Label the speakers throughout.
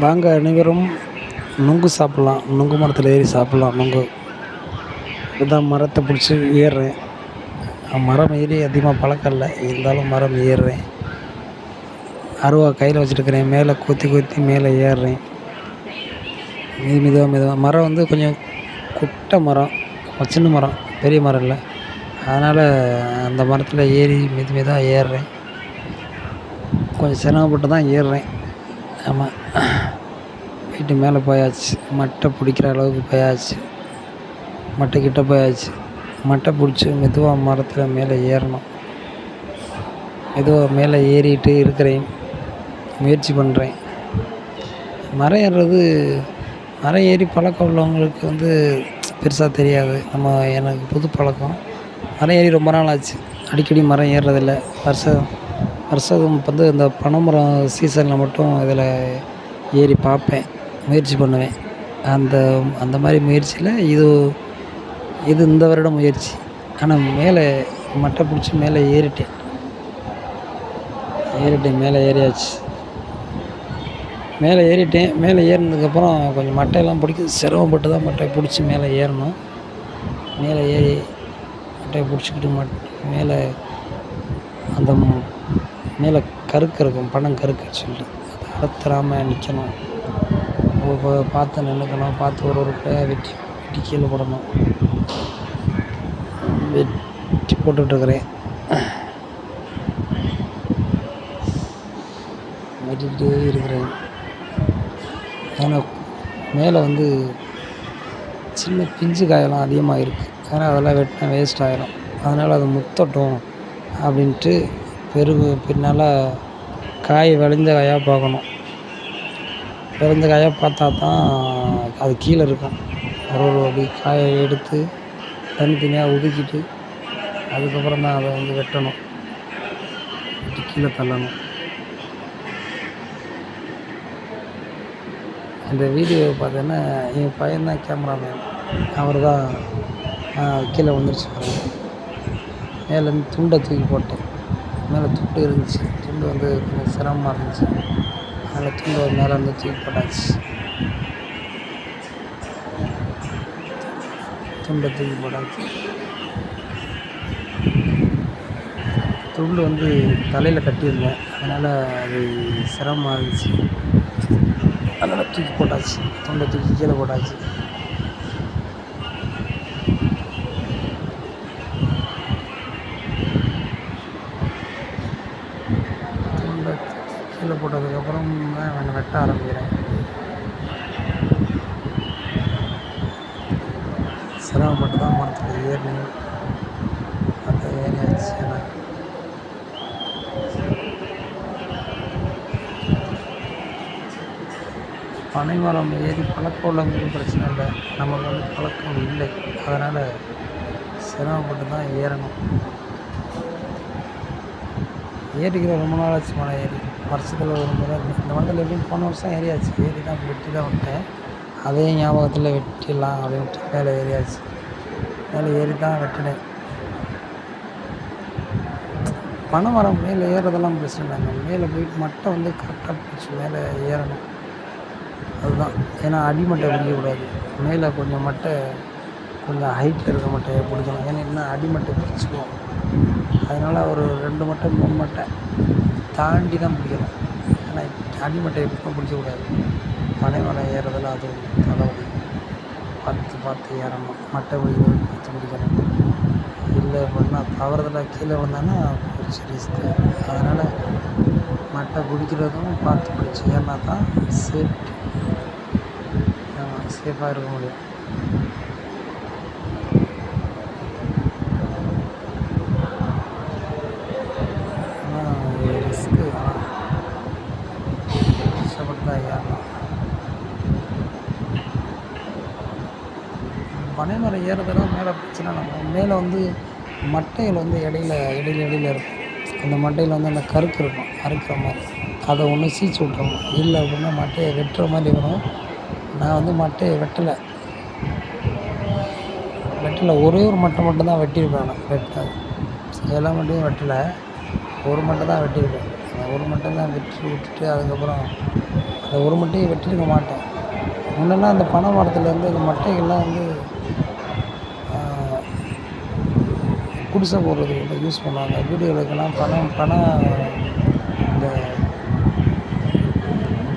Speaker 1: வாங்க அனைவரும் நுங்கு சாப்பிட்லாம். நுங்கு மரத்தில் ஏறி சாப்பிட்லாம். நுங்கு. இதுதான் மரத்தை பிடிச்சி ஏறுறேன். மரம் ஏறி அதிகமாக பழக்கம் இல்லை. இருந்தாலும் மரம் ஏறுறேன். அருவா கையில் வச்சுருக்கிறேன். மேலே கொத்தி கொத்தி மேலே ஏறுறேன். மெது மெதுவாக மெதுவாக மரம் வந்து கொஞ்சம் குட்டை மரம். சின்ன மரம். பெரிய மரம் இல்லை. அதனால் அந்த மரத்தில் ஏறி மெது மெதுவாக ஏறுறேன். கொஞ்சம் சிரமப்பட்டு தான் ஏறுறேன். ஆமாம் வீட்டு மேலே போயாச்சு. மட்டை பிடிக்கிற அளவுக்கு போயாச்சு. மட்டைக்கிட்ட போயாச்சு. மட்டை பிடிச்சி மெதுவாக மரத்தில் மேலே ஏறணும். மெதுவாக மேலே ஏறிட்டு இருக்கிறேன். முயற்சி பண்ணுறேன் மரம் ஏறுறது மரம் ஏறி பழக்கம் உள்ளவங்களுக்கு வந்து பெருசாக தெரியாது. நம்ம எனக்கு புது பழக்கம். மரம் ஏறி ரொம்ப நாள் ஆச்சு. அடிக்கடி மரம் ஏறுறதில்ல. வருஷம் வருஷம் வந்து இந்த பனைமரம் சீசனில் மட்டும் இதில் ஏறி பார்ப்பேன். முயற்சி பண்ணுவேன். அந்த அந்த மாதிரி முயற்சியில் இது இது இந்த வருடம் முயற்சி. ஆனால் மேலே மட்டை பிடிச்சி மேலே ஏறிட்டேன். ஏறிட்டேன் மேலே ஏறியாச்சு. மேலே ஏறிட்டேன். மேலே ஏறினதுக்கப்புறம் கொஞ்சம் மட்டையெல்லாம் பிடிக்க சிரமப்பட்டு தான் மட்டையை பிடிச்சி மேலே ஏறணும். மேலே ஏறி மட்டையை பிடிச்சிக்கிட்டு மட் மேலே அந்த மேலே கருக்கு இருக்கும். பணம் கருக்கு சொல்லிட்டு. அதை அறுத்துறாமல் நிற்கணும் இப்போ பார்த்து நின்றுக்கணும் பார்த்து ஒரு ஒரு பிளேயர் வெட்டி வெட்டி கீழே போடணும். வெட்டி போட்டுட்ருக்கிறேன். வெட்டிக்கிட்டே இருக்கிறேன். ஏன்னா மேலே வந்து சின்ன பிஞ்சு காயெல்லாம் அதிகமாக இருக்குது ஏன்னா அதெல்லாம் வெட்டினா வேஸ்ட் ஆகிரும் அதனால் அது முத்தட்டும் அப்படின்ட்டு பெருகு பின்னால் காய் விளைஞ்ச காயாக பார்க்கணும். பிறந்த காயை பார்த்தா தான் அது கீழே இருக்கும் ஒரு ஒரு அப்படி காயை எடுத்து தனித்தனியாக ஒதுக்கிட்டு அதுக்கப்புறம் தான் அதை வந்து வெட்டணும். வெட்டி கீழே தள்ளணும். அந்த வீடியோவை பார்த்தீங்கன்னா என் பையன் தான் கேமராமேன். அவர் தான் கீழே வந்துருச்சு பாருங்க. மேலேருந்து துண்டை தூக்கி போட்டேன். மேலே துண்டு இருந்துச்சு. துண்டு வந்து கொஞ்சம் சிரமமாக இருந்துச்சு. அதில் தூண்ட மேலே இருந்து தூக்கி போட்டாச்சு. துண்டை தூக்கி போட்டாச்சு. துண்டு வந்து தலையில் கட்டியிருந்தேன். அதனால் அது சிரமமாக இருந்துச்சு. அதனால் தூக்கி போட்டாச்சு. துண்டை தூக்கி கீழே போட்டாச்சு துண்டை கீழே போட்டதுக்கப்புறம் கட்ட ஆரம்பிக்கிறேன். சிரமப்பட்டு தான் மரத்தில் ஏறினேன் அந்த ஏறியாச்சு எனக்கு பனை ஏறி பழக்கம் உள்ளவங்களுக்கு பிரச்சனை இல்லை. நமக்கு வந்து பழக்கம் இல்லை. அதனால் சிரமப்பட்டு தான் ஏறணும். ஏறிக்கிற ரொம்ப நாள் ஆச்சு மலை ஏறி. வருஷத்தில் ஒரு முறை. இந்த மரத்தில் எப்படின்னு போன வருஷம் ஏறியாச்சு. ஏறி தான் வெட்டி தான் விட்டேன். அதே ஞாபகத்தில் வெட்டிடலாம் அப்படின்ட்டு மேலே ஏறியாச்சு. மேலே ஏறி தான் வெட்டினேன். பனை மரம் மேலே ஏறுறதெல்லாம் பிரச்சனை இல்லை. மேலே போயிட்டு மட்டும் வந்து கரெக்டாக பிடிச்சி மேலே ஏறணும். அதுதான். ஏன்னா அடிமட்டை பிடிக்கக்கூடாது. மேலே கொஞ்சம் மட்டை கொஞ்சம் ஹைட்டில் இருக்க மட்டையை பிடிக்கணும். ஏன்னா என்ன அடிமட்டை பிடிச்சிக்குவோம் அதனால் ஒரு ரெண்டு மட்டை மூணு மட்டை தாண்டி தான் பிடிக்கணும். ஏன்னா அடிமட்டை எப்போ பிடிக்கக்கூடாது. பனை மலை ஏறுறதில் அது தலைவலி பார்த்து பார்த்து ஏறணும். மட்டை பிடிக்கிறது பார்த்து பிடிக்கணும். இல்லை அப்படின்னா தவறுதலாக கீழே விழுந்தான்னா ஒரு ரிஸ்க்கு அதனால் மட்டை பிடிக்கிறதும் பார்த்து பிடிச்சி ஏறினா தான் சேஃப்டி சேஃபாக இருக்க முடியும் ஆனால் இது ரிஸ்க்கு ஆனால் கஷ்டப்பட்டு தான் ஏறணும் பனைமரம் ஏறுறதெல்லாம் மேலே பிரச்சனை நம்ம மேலே வந்து மட்டையில் வந்து இடையில இடையில இடையில இருக்கும். அந்த மட்டையில் வந்து அந்த கருக்கு இருக்கும் அறுக்கிற மாதிரி. அதை ஒன்று சீச்சு விட்ருவோம் இல்லை அப்படின்னா மட்டையை வெட்டுற மாதிரி வரும். நான் வந்து மட்டையை வெட்டலை. வெட்டலை. ஒரே ஒரு மட்டை மட்டும் தான் வெட்டியிருப்பேன் நான். வெட்ட எல்லா மட்டையும் வெட்டலை. ஒரு மட்டை தான் வெட்டியிருப்பேன். ஒரு மட்டை தான் வெட்டி விட்டுட்டு அதுக்கப்புறம் அந்த ஒரு மட்டையை வெட்டியிருக்க மாட்டேன். முன்னெல்லாம் அந்த பனை மரத்துலேருந்து அந்த மட்டைகள்லாம் வந்து குடிசை போடுறதுக்கு வந்து யூஸ் பண்ணுவாங்க வீடுகளுக்கெல்லாம் பணம் பணம் இந்த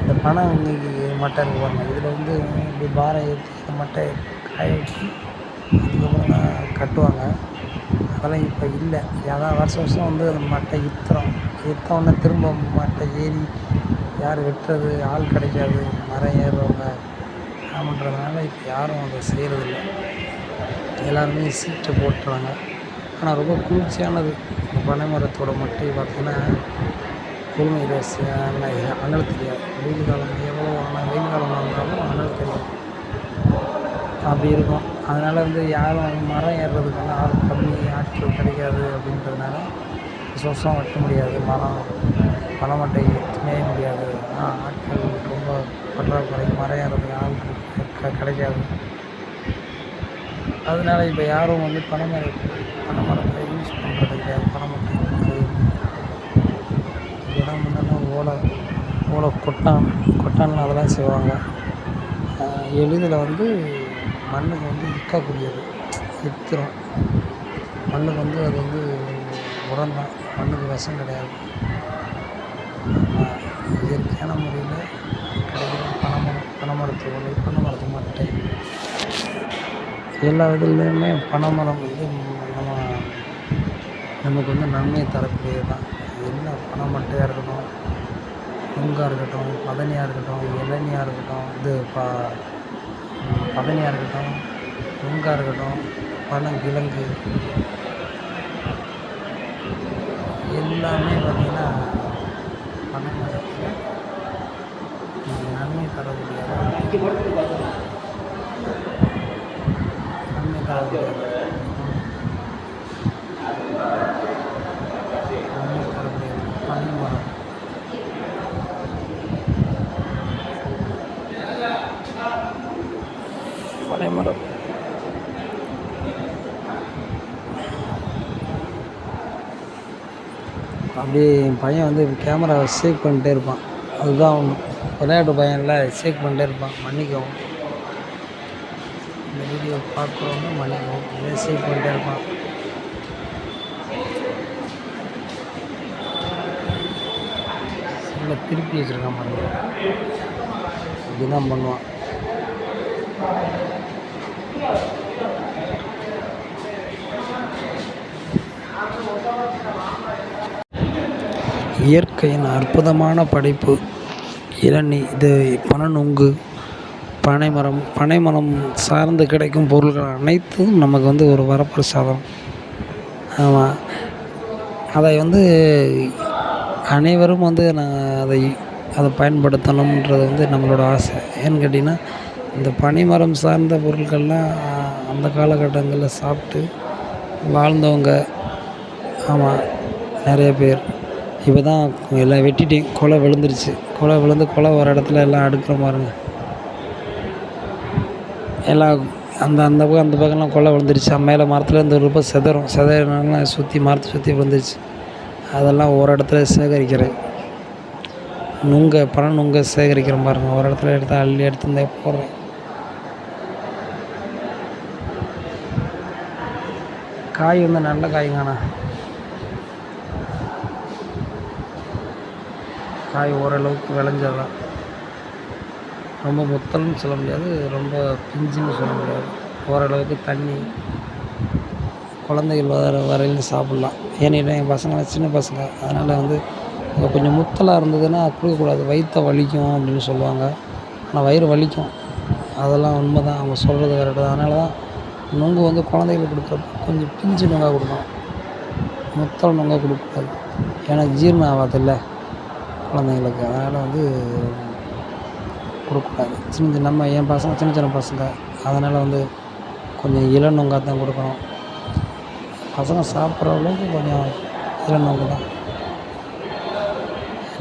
Speaker 1: இந்த பணம் இன்னைக்கு மட்டை இருக்கு இதில் வந்து இப்படி பாரம் ஏற்றி இந்த மட்டை காய வச்சு அதுக்கப்புறம் தான் கட்டுவாங்க. அதெல்லாம் இப்போ இல்லை. ஏதாவது வருஷம் வருஷம் வந்து அந்த மட்டை இத்திரம் இத்தோடனே திரும்ப மட்டை ஏறி யார் வெட்டுறது ஆள் கிடைக்காது மரம் ஏறுறவங்க அப்படின்றதுனால இப்போ யாரும் அதை செய்கிறதில்ல எல்லாருமே சீட்டு போட்டுறாங்க. ஆனால் ரொம்ப குளிர்ச்சியானது. இந்த பனை மரத்தோட மட்டை பார்த்திங்கன்னா குளுமை அனல் தெரியாது. வெயில் காலம் எவ்வளோ ஆனால் வெயில் காலம் இருந்தாலும் அனல் தெரியாது. அப்படி இருக்கும். அதனால் வந்து யாரும் மரம் ஏறுறதுக்கான ஆள் கம்மி ஆட்கள் கிடைக்காது அப்படின்றதுனால சொசம் வெட்ட முடியாது. மரம் பனை மட்டை மேய முடியாது. ஆனால் ஆட்கள் ரொம்ப பற்றாக்குறை. மரம் ஏறதுக்கு ஆள் க கிடைக்காது. அதனால் இப்போ யாரும் வந்து பனைமரம் மரம் பனை மரத்தை யூஸ் பண்ணுறது கிடையாது பனை மட்டை இதெல்லாம் முன்னெல்லாம் ஓலை ஓலை கொட்டான் கொட்டானில் அதெல்லாம் செய்வாங்க. எளிதில் வந்து மண்ணுக்கு வந்து விற்கக்கூடியது. இத்துரும் மண்ணுக்கு வந்து அது வந்து உரம் தான் மண்ணுக்கு விஷம் கிடையாது. இயற்கையான முறையில் கிடைக்கிற பனைமரம் பனைமரத்து ஒன்று பனைமரத்து மட்டை. எல்லா இதுலேயுமே பனைமரம் வந்து நம்ம நமக்கு வந்து நன்மையை தரக்கூடியது தான் என்ன பனை மட்டையாக இருக்கணும் நுங்காக இருக்கட்டும் பதனியாக இருக்கட்டும் இளநியாக இருக்கட்டும் இது ப பதனியாக இருக்கட்டும் நுங்காக இருக்கட்டும் பனங்கிழங்கு எல்லாமே பார்த்திங்கன்னா பனை மரத்தில் நன்மை தரக்கூடியது? நன்மை தரக்கூடிய நன்மை தரக்கூடியது பனை மரம் பனை மரம் அப்படியே என் பையன் வந்து கேமராவை ஷேக் பண்ணிட்டே இருப்பான். அதுதான் விளையாட்டு பையன்ல ஷேக் பண்ணிட்டே இருப்பான். மன்னிக்கவும். இந்த வீடியோ பார்க்குறவங்க மன்னிக்கவும். இதே ஷேக் பண்ணிட்டே இருப்பான். திருப்பி வச்சுருக்கான் பண்ணுவான் இப்படி தான் பண்ணுவான். இயற்கையின் அற்புதமான படைப்பு. இளநீ இது பனநுங்கு பனைமரம் பனைமரம் சார்ந்து கிடைக்கும் பொருள்கள் அனைத்தும் நமக்கு வந்து ஒரு வரப்பிரசாதம். ஆமாம் அதை வந்து அனைவரும் வந்து நான் அதை அதை பயன்படுத்தணுன்றது வந்து நம்மளோட ஆசை. ஏன்னு கேட்டிங்கன்னா இந்த பனைமரம் சார்ந்த பொருட்கள்லாம் அந்த காலகட்டங்களில் சாப்பிட்டு வாழ்ந்தவங்க ஆமாம் நிறைய பேர். இப்போ தான் எல்லாம் வெட்டிட்டேன் குலை விழுந்துருச்சு. குலை விழுந்து குலை ஒரு இடத்துல எல்லாம் அடுக்கிற பாருங்க. எல்லாம் அந்த அந்த பக்கம் அந்த பக்கம்லாம் கொலை விழுந்துருச்சு. மேலே மரத்தில் இருந்து ரொம்ப செதறும். செதறினால சுற்றி மரத்தை சுற்றி விழுந்துருச்சு. அதெல்லாம் ஒரு இடத்துல சேகரிக்கிறேன். நுங்க பணம் நுங்க சேகரிக்கிறேன் பாருங்க. ஒரு இடத்துல எடுத்து அள்ளி எடுத்து இந்த போடுறேன். காய் வந்து நல்ல காய்ங்கண்ணா. காய் ஓரளவுக்கு விளைஞ்சதான். ரொம்ப முத்தல்னு சொல்ல முடியாது ரொம்ப பிஞ்சுன்னு சொல்ல முடியாது. ஓரளவுக்கு தண்ணி குழந்தைகள் வர வரையிலும் சாப்பிட்லாம். ஏன்னா என் பசங்களாம் சின்ன பசங்க அதனால் வந்து கொஞ்சம் முத்தலாக இருந்ததுன்னா கொடுக்கக்கூடாது. வயிற்ற வலிக்கும் அப்படின்னு சொல்லுவாங்க. ஆனால் வயிறு வலிக்கும். அதெல்லாம் உண்மை தான் அவங்க சொல்கிறது கரெக்டு தான். அதனால தான் நுங்கு வந்து குழந்தைகளுக்கு கொடுக்குறப்ப கொஞ்சம் பிஞ்சு நுங்காக கொடுக்கணும். முத்தல் நுங்காக கொடுக்கக்கூடாது. ஏன்னா ஜீரணம் ஆகாதில்ல குழந்தைங்களுக்கு அதனால் வந்து கொடுக்கக்கூடாது. சின்ன சின்ன நம்ம என் பசங்க சின்ன சின்ன பசங்க. அதனால் வந்து கொஞ்சம் இளநுங்கா தான் கொடுக்கணும். பசங்க சாப்பிட்ற அளவுக்கு கொஞ்சம் இளநுங்கு தான்.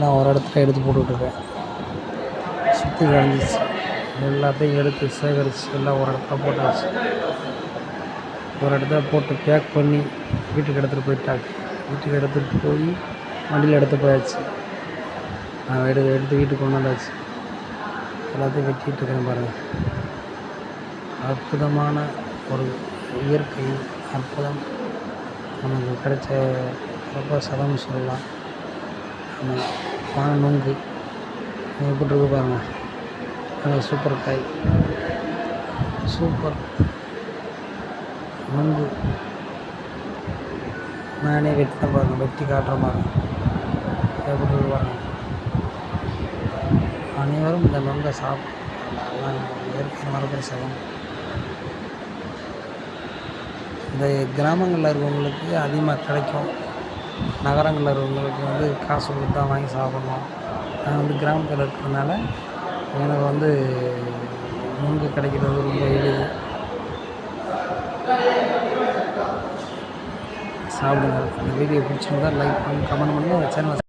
Speaker 1: நான் ஒரு இடத்துல எடுத்து போட்டுட்ருக்கேன் சுற்றி கிடந்துச்சு எல்லாத்தையும் எடுத்து சேகரித்து எல்லாம் ஒரு இடத்துல போட்டாச்சு. ஒரு இடத்துல போட்டு பேக் பண்ணி வீட்டுக்கு எடுத்துகிட்டு போயிட்டாங்க. வீட்டுக்கு எடுத்துகிட்டு போய் வண்டியில் எடுத்து போயாச்சு. நான் எடுத்து எடுத்து வீட்டுக்கு கொண்டாந்தாச்சு. எல்லாத்தையும் வெட்டிகிட்டு இருக்கிறேன் பாருங்கள் அற்புதமான ஒரு இயற்கை அற்புதம். நமக்கு கிடைச்ச ரொம்ப சதம் சொல்லலாம். நம்ம வான நுங்கு. எப்படி இருக்கு பாருங்கள் நல்ல சூப்பர் காய். சூப்பர் நுங்கு. நானே வெட்டின பாருங்கள் வெட்டி காட்டுற பாருங்கள் எப்படி இருக்கு பாருங்கள் அனைவரும் இந்த நொங்கை சாப்பிடலாம் அதான் இயற்கை வரப்பிரசாதம் இந்த கிராமங்களில் இருக்கிறவங்களுக்கு அதிகமாக கிடைக்கும். நகரங்களில் இருக்கிறவங்களுக்கு வந்து காசு கொடுத்து தான் வாங்கி சாப்பிட்ணும். நான் வந்து கிராமத்தில் இருக்கிறதுனால எனக்கு வந்து நுங்கு கிடைக்கிறது ரொம்ப எளிது. சாப்பிடுங்க. இந்த வீடியோ பிடிச்சிருந்தா லைக் பண்ணி கமெண்ட் பண்ணி சேனல்